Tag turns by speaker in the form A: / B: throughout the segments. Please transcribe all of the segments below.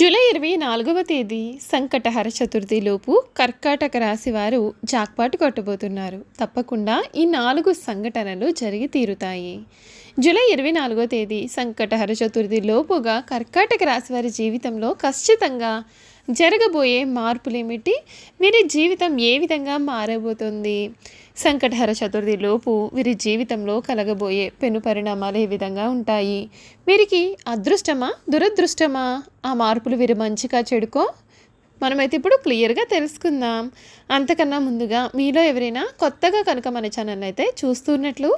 A: July ఇరవై నాలుగవ తేదీ సంకటహర చతుర్థిలోపు కర్కాటక రాశి వారు జాక్పాటు కొట్టబోతున్నారు. తప్పకుండా ఈ నాలుగు సంఘటనలు జరిగి తీరుతాయి. జూలై ఇరవై నాలుగో తేదీ సంకటహర చతుర్థి లోపుగా కర్కాటక రాశి వారి జీవితంలో ఖచ్చితంగా జరగబోయే మార్పులేమిటి? వీరి జీవితం ఏ విధంగా మారబోతుంది? సంకటహర చతుర్థి లోపు వీరి జీవితంలో కలగబోయే పెను పరిణామాలు ఏ విధంగా ఉంటాయి? వీరికి అదృష్టమా? దురదృష్టమా? ఆ మార్పులు వీరు మంచిగా చెడుకో? మనమైతే ఇప్పుడు క్లియర్గా తెలుసుకుందాం. అంతకన్నా ముందుగా మీలో ఎవరైనా కొత్తగా కనుక మన ఛానల్ అయితే చూస్తున్నట్లు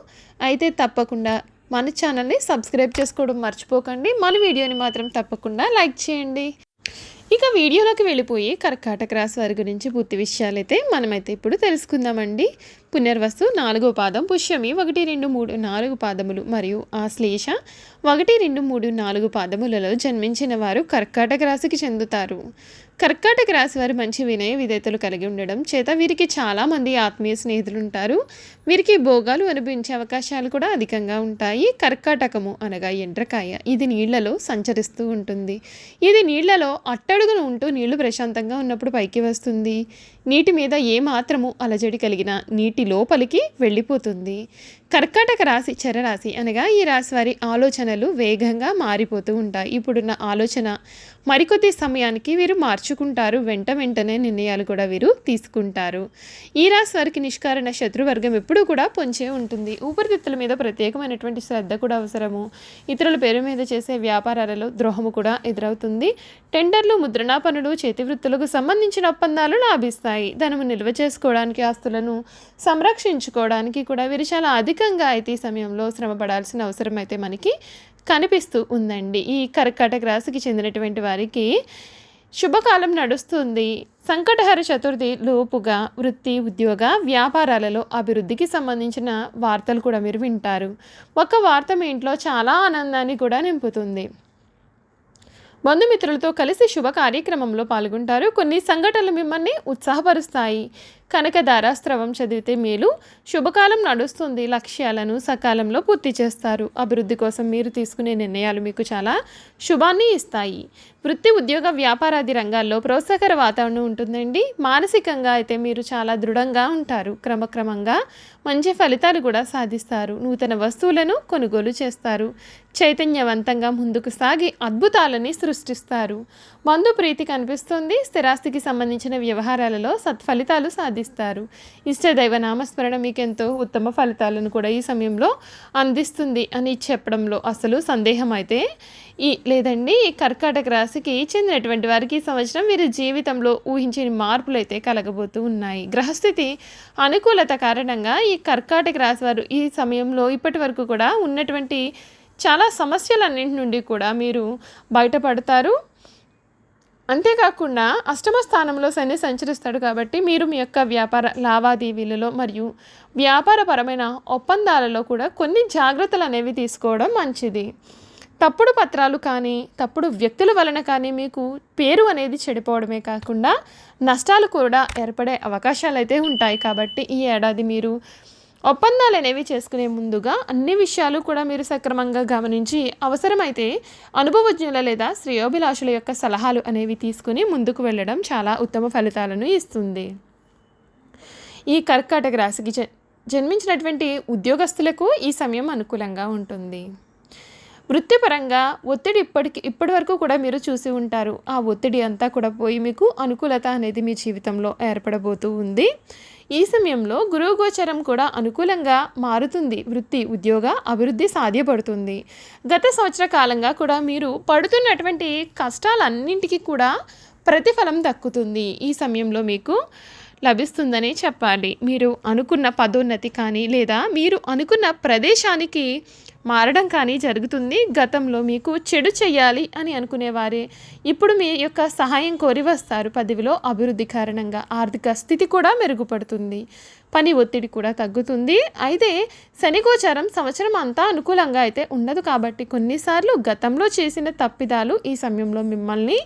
A: అయితే తప్పకుండా మన ఛానల్ని సబ్స్క్రైబ్ చేసుకోవడం మర్చిపోకండి. మన వీడియోని మాత్రం తప్పకుండా లైక్ చేయండి. ఇక వీడియోలోకి వెళ్ళిపోయి కర్కాటక రాశి వారి గురించి పూర్తి విషయాలైతే మనమైతే ఇప్పుడు తెలుసుకుందామండి. పునర్వస్తు నాలుగో పాదం పుష్యమి ఒకటి రెండు మూడు నాలుగు పాదములు మరియు ఆశ్లేష ఒకటి రెండు మూడు నాలుగు పాదములలో జన్మించిన వారు కర్కాటక రాశికి చెందుతారు. కర్కాటక రాశి వారు మంచి వినయ విధేతలు కలిగి ఉండడం చేత వీరికి చాలామంది ఆత్మీయ స్నేహితులు ఉంటారు. వీరికి భోగాలు అనుభవించే అవకాశాలు కూడా అధికంగా ఉంటాయి. కర్కాటకము అనగా ఎండ్రకాయ. ఇది నీళ్ళలో సంచరిస్తూ ఉంటుంది. ఇది నీళ్ళలో అట్టడుగున ఉంటూ నీళ్ళు ప్రశాంతంగా ఉన్నప్పుడు పైకి వస్తుంది. నీటి మీద ఏ మాత్రము అలజడి కలిగిన నీటి లోపలికి వెళ్ళిపోతుంది. కర్కాటక రాశి చరరాశి అనగా ఈ రాశి వారి ఆలోచనలు వేగంగా మారిపోతూ ఉంటాయి. ఇప్పుడున్న ఆలోచన మరికొద్ది సమయానికి వీరు మార్చుకుంటారు. వెంట వెంటనే నిర్ణయాలు కూడా వీరు తీసుకుంటారు. ఈ రాశి వారికి నిష్కారణ శత్రువర్గం ఎప్పుడూ కూడా పొంచే ఉంటుంది. ఊపిరితిత్తుల మీద ప్రత్యేకమైనటువంటి శ్రద్ధ కూడా అవసరము. ఇతరుల పేరు మీద చేసే వ్యాపారాలలో ద్రోహము కూడా ఎదురవుతుంది. టెండర్లు ముద్రణా పనులు చేతివృత్తులకు సంబంధించిన ఒప్పందాలు లాభిస్తాయి. ధనము నిల్వ చేసుకోవడానికి ఆస్తులను సంరక్షించుకోవడానికి కూడా వీరు చాలా అధికంగా అయితే ఈ సమయంలో శ్రమపడాల్సిన అవసరం అయితే మనకి కనిపిస్తూ ఉందండి. ఈ కర్కాటక రాశికి చెందినటువంటి వారికి శుభకాలం నడుస్తుంది. సంకటహర చతుర్థి లోపుగా వృత్తి ఉద్యోగ వ్యాపారాలలో అభివృద్ధికి సంబంధించిన వార్తలు కూడా మీరు వింటారు. ఒక వార్త మీ ఇంట్లో చాలా ఆనందాన్ని కూడా నింపుతుంది. బంధుమిత్రులతో కలిసి శుభ కార్యక్రమంలో పాల్గొంటారు. కొన్ని సంఘటనలు మిమ్మల్ని ఉత్సాహపరుస్తాయి. కనకదార స్రవం చదివితే మేలు. శుభకాలం నడుస్తుంది. లక్ష్యాలను సకాలంలో పూర్తి చేస్తారు. అభివృద్ధి కోసం మీరు తీసుకునే నిర్ణయాలు మీకు చాలా శుభాన్ని ఇస్తాయి. వృత్తి ఉద్యోగ వ్యాపారాది రంగాల్లో ప్రోత్సాహకర వాతావరణం ఉంటుందండి. మానసికంగా అయితే మీరు చాలా దృఢంగా ఉంటారు. క్రమక్రమంగా మంచి ఫలితాలు కూడా సాధిస్తారు. నూతన వస్తువులను కొనుగోలు చేస్తారు. చైతన్యవంతంగా ముందుకు సాగి అద్భుతాలని సృష్టిస్తారు. బంధు ప్రీతి కనిపిస్తుంది. స్థిరాస్తికి సంబంధించిన వ్యవహారాలలో సత్ఫలితాలు సాధిస్తారు ఇష్టదైవ నామస్మరణ మీకెంతో ఉత్తమ ఫలితాలను కూడా ఈ సమయంలో అందిస్తుంది అని చెప్పడంలో అసలు సందేహం అయితే ఈ లేదండి. ఈ కర్కాటక రాశికి చెందినటువంటి వారికి ఈ సంవత్సరం వీరి జీవితంలో ఊహించని మార్పులు అయితే కలగబోతూ ఉన్నాయి. గ్రహస్థితి అనుకూలత కారణంగా ఈ కర్కాటక రాశి వారు ఈ సమయంలో ఇప్పటి వరకు కూడా ఉన్నటువంటి చాలా సమస్యలన్నింటి నుండి కూడా మీరు బయటపడతారు. అంతేకాకుండా అష్టమ స్థానంలో శని సంచరిస్తాడు కాబట్టి మీరు మీ యొక్క వ్యాపార లావాదేవీలలో మరియు వ్యాపారపరమైన ఒప్పందాలలో కూడా కొన్ని జాగ్రత్తలు అనేవి తీసుకోవడం మంచిది. తప్పుడు పత్రాలు కానీ తప్పుడు వ్యక్తుల వలన కానీ మీకు పేరు అనేది చెడిపోవడమే కాకుండా నష్టాలు కూడా ఏర్పడే అవకాశాలు అయితే ఉంటాయి కాబట్టి ఈ ఏడాది మీరు ఒప్పందాలు అనేవి చేసుకునే ముందుగా అన్ని విషయాలు కూడా మీరు సక్రమంగా గమనించి అవసరమైతే అనుభవజ్ఞుల లేదా శ్రేయోభిలాషుల యొక్క సలహాలు అనేవి తీసుకుని ముందుకు వెళ్ళడం చాలా ఉత్తమ ఫలితాలను ఇస్తుంది. ఈ కర్కాటక రాశికి జన్మించినటువంటి ఉద్యోగస్తులకు ఈ సమయం అనుకూలంగా ఉంటుంది. వృత్తిపరంగా ఒత్తిడి ఇప్పటికి ఇప్పటి వరకు కూడా మీరు చూసి ఉంటారు. ఆ ఒత్తిడి అంతా కూడా పోయి మీకు అనుకూలత అనేది మీ జీవితంలో ఏర్పడబోతూ ఉంది. ఈ సమయంలో గురువు గోచరం కూడా అనుకూలంగా మారుతుంది. వృత్తి ఉద్యోగ అభివృద్ధి సాధ్యపడుతుంది. గత సంవత్సర కాలంగా కూడా మీరు పడుతున్నటువంటి కష్టాలన్నింటికి కూడా ప్రతిఫలం దక్కుతుంది. ఈ సమయంలో మీకు లభిస్తుందని చెప్పాలి. మీరు అనుకున్న పదోన్నతి కానీ లేదా మీరు అనుకున్న ప్రదేశానికి మారడం కానీ జరుగుతుంది. గతంలో మీకు చెడు చేయాలి అని అనుకునేవారే. ఇప్పుడు మీ యొక్క సహాయం కోరి వస్తారు. పదవిలో అభివృద్ధి కారణంగా ఆర్థిక స్థితి కూడా మెరుగుపడుతుంది. పని ఒత్తిడి కూడా తగ్గుతుంది. అయితే శనిగోచారం సంవత్సరం అంతా అనుకూలంగా అయితే ఉండదు కాబట్టి కొన్నిసార్లు గతంలో చేసిన తప్పిదాలు ఈ సమయంలో మిమ్మల్ని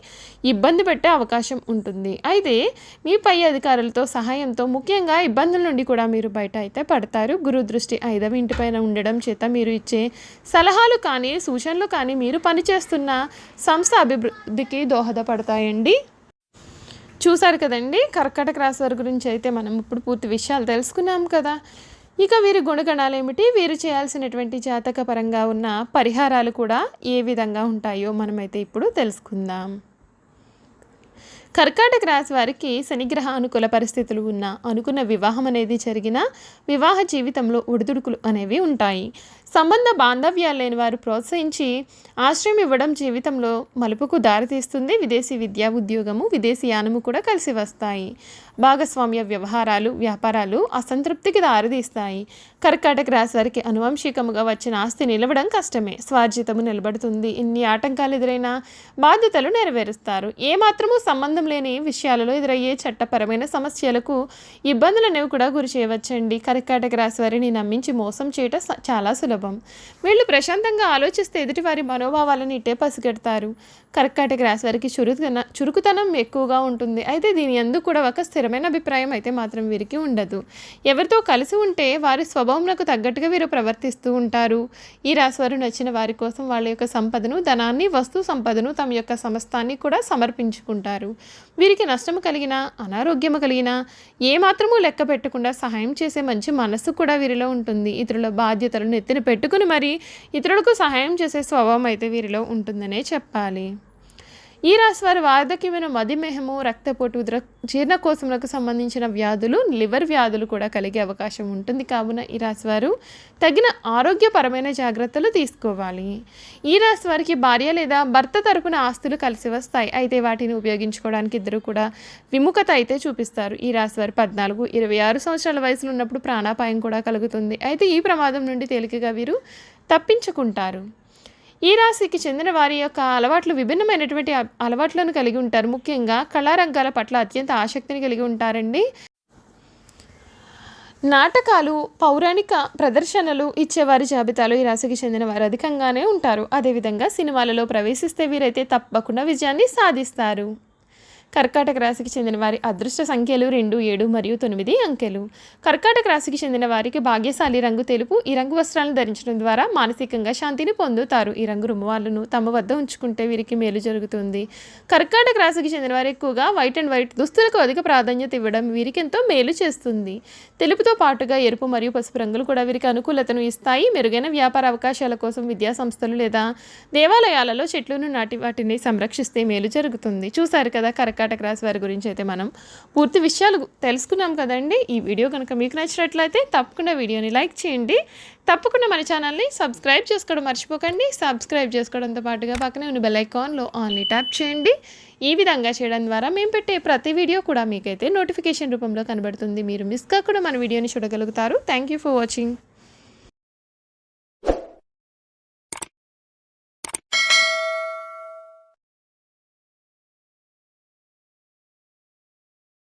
A: ఇబ్బంది పెట్టే అవకాశం ఉంటుంది. అయితే మీ పై అధికారులతో సహాయంతో ముఖ్యంగా ఇబ్బందుల నుండి కూడా మీరు బయట అయితే పడతారు. గురు దృష్టి ఐదవ ఇంటిపైన ఉండడం చేత మీరు ఇచ్చే సలహాలు కానీ సూచనలు కానీ మీరు పనిచేస్తున్న సంస్థ అభివృద్ధికి దోహదపడతాయండి. చూసారు కదండి కర్కటక రాశి వారి గురించి అయితే మనం ఇప్పుడు పూర్తి విషయాలు తెలుసుకున్నాం కదా. ఇక వీరి గుణగణాలు ఏమిటి? వీరు చేయాల్సినటువంటి జాతక పరంగా ఉన్న పరిహారాలు కూడా ఏ విధంగా ఉంటాయో మనమైతే ఇప్పుడు తెలుసుకుందాం. కర్కాటక రాశి వారికి శనిగ్రహ అనుకూల పరిస్థితులు ఉన్న అనుకున్న వివాహం అనేది జరిగిన వివాహ జీవితంలో ఒడిదుడుకులు అనేవి ఉంటాయి. సంబంధ బాంధవ్యాలు లేని వారు ప్రోత్సహించి ఆశ్రయం ఇవ్వడం జీవితంలో మలుపుకు దారితీస్తుంది. విదేశీ విద్యా ఉద్యోగము విదేశీ యానము కూడా కలిసి వస్తాయి. భాగస్వామ్య వ్యవహారాలు వ్యాపారాలు అసంతృప్తికి దారితీస్తాయి. కర్కాటక రాశి వారికి అనువంశికముగా వచ్చిన ఆస్తి నిలవడం కష్టమే. స్వార్జితము నిలబడుతుంది. ఇన్ని ఆటంకాలు ఎదురైనా బాధ్యతలు నెరవేరుస్తారు. ఏమాత్రము సంబంధం లేని విషయాలలో ఎదురయ్యే చట్టపరమైన సమస్యలకు ఇబ్బందులు అనేవి కూడా గురి చేయవచ్చండి. కర్కాటక రాశి వారిని నమ్మించి మోసం చేయటం చాలా సులభం. వీళ్ళు ప్రశాంతంగా ఆలోచిస్తే ఎదుటివారి మనోభావాలను ఇట్టే పసిగెడతారు. కర్కాటక రాశి వారికి చురుకుతన చురుకుతనం ఎక్కువగా ఉంటుంది. అయితే దీని ఎందుకు కూడా ఒక స్థిరమైన అభిప్రాయం అయితే మాత్రం వీరికి ఉండదు. ఎవరితో కలిసి ఉంటే వారి స్వభావంకు తగ్గట్టుగా వీరు ప్రవర్తిస్తూ ఉంటారు. ఈ రాశి వారు నచ్చిన వారి కోసం వాళ్ళ యొక్క సంపదను ధనాన్ని వస్తు సంపదను తమ యొక్క సమస్తాన్ని కూడా సమర్పించుకుంటారు. వీరికి నష్టము కలిగిన అనారోగ్యము కలిగిన ఏమాత్రమూ లెక్క పెట్టకుండా సహాయం చేసే మంచి మనస్సు కూడా వీరిలో ఉంటుంది. ఇతరుల బాధ్యతలను ఎత్తిన పెట్టుకుని మరి ఇతరులకు సహాయం చేసే స్వభావం అయితే వీరిలో ఉంటుందనే చెప్పాలి. ఈ రాశి వారి వార్ధక్యమైన మధుమేహము రక్తపోటు ఉద్ర జీర్ణకోశములకు సంబంధించిన వ్యాధులు లివర్ వ్యాధులు కూడా కలిగే అవకాశం ఉంటుంది. కావున ఈ రాశి వారు తగిన ఆరోగ్యపరమైన జాగ్రత్తలు తీసుకోవాలి. ఈ రాశి వారికి భార్య లేదా భర్త తరపున ఆస్తులు కలిసి వస్తాయి. అయితే వాటిని ఉపయోగించుకోవడానికి ఇద్దరు కూడా విముఖత అయితే చూపిస్తారు. ఈ రాశి వారు పద్నాలుగు ఇరవై ఆరు సంవత్సరాల వయసులో ఉన్నప్పుడు ప్రాణాపాయం కూడా కలుగుతుంది. అయితే ఈ ప్రమాదం నుండి తేలికగా వీరు తప్పించుకుంటారు. ఈ రాశికి చెందిన వారి యొక్క అలవాట్లు విభిన్నమైనటువంటి అలవాట్లను కలిగి ఉంటారు. ముఖ్యంగా కళారంగాల పట్ల అత్యంత ఆసక్తిని కలిగి ఉంటారండి. నాటకాలు పౌరాణిక ప్రదర్శనలు ఇచ్చేవారి జాబితాలో ఈ రాశికి చెందిన వారు అధికంగానే ఉంటారు. అదేవిధంగా సినిమాలలో ప్రవేశిస్తే వీరైతే తప్పకుండా విజయాన్ని సాధిస్తారు. కర్కాటక రాశికి చెందిన వారి అదృష్ట సంఖ్యలు రెండు ఏడు మరియు తొమ్మిది అంకెలు. కర్కాటక రాశికి చెందిన వారికి భాగ్యశాలి రంగు తెలుపు ఈ రంగు వస్త్రాలను ధరించడం ద్వారా మానసికంగా శాంతిని పొందుతారు. ఈ రంగు రుమాలను తమ వద్ద ఉంచుకుంటే వీరికి మేలు జరుగుతుంది. కర్కాటక రాశికి చెందిన వారు ఎక్కువగా వైట్ అండ్ వైట్ దుస్తులకు అధిక ప్రాధాన్యత ఇవ్వడం వీరికి ఎంతో మేలు చేస్తుంది. తెలుపుతో పాటుగా ఎరుపు మరియు పసుపు రంగులు కూడా వీరికి అనుకూలతను ఇస్తాయి. మెరుగైన వ్యాపార అవకాశాల కోసం విద్యా సంస్థలు లేదా దేవాలయాలలో చెట్లను నాటి వాటిని సంరక్షిస్తే మేలు జరుగుతుంది. చూశారు కదా కర్కాటక రాశి వారి గురించి అయితే మనం పూర్తి విషయాలు తెలుసుకున్నాం కదండి. ఈ వీడియో కనుక మీకు నచ్చినట్లయితే తప్పకుండా వీడియోని లైక్ చేయండి. తప్పకుండా మన ఛానల్ని సబ్స్క్రైబ్ చేసుకోవడం మర్చిపోకండి. సబ్స్క్రైబ్ చేసుకోవడంతో పాటుగా పక్కనే ఉన్న బెల్ ఐకాన్లో ఆన్లీ ట్యాప్ చేయండి. ఈ విధంగా చేయడం ద్వారా మేము పెట్టే ప్రతి వీడియో కూడా మీకైతే నోటిఫికేషన్ రూపంలో కనబడుతుంది. మీరు మిస్ కాకుండా మన వీడియోని చూడగలుగుతారు. Thank you for watching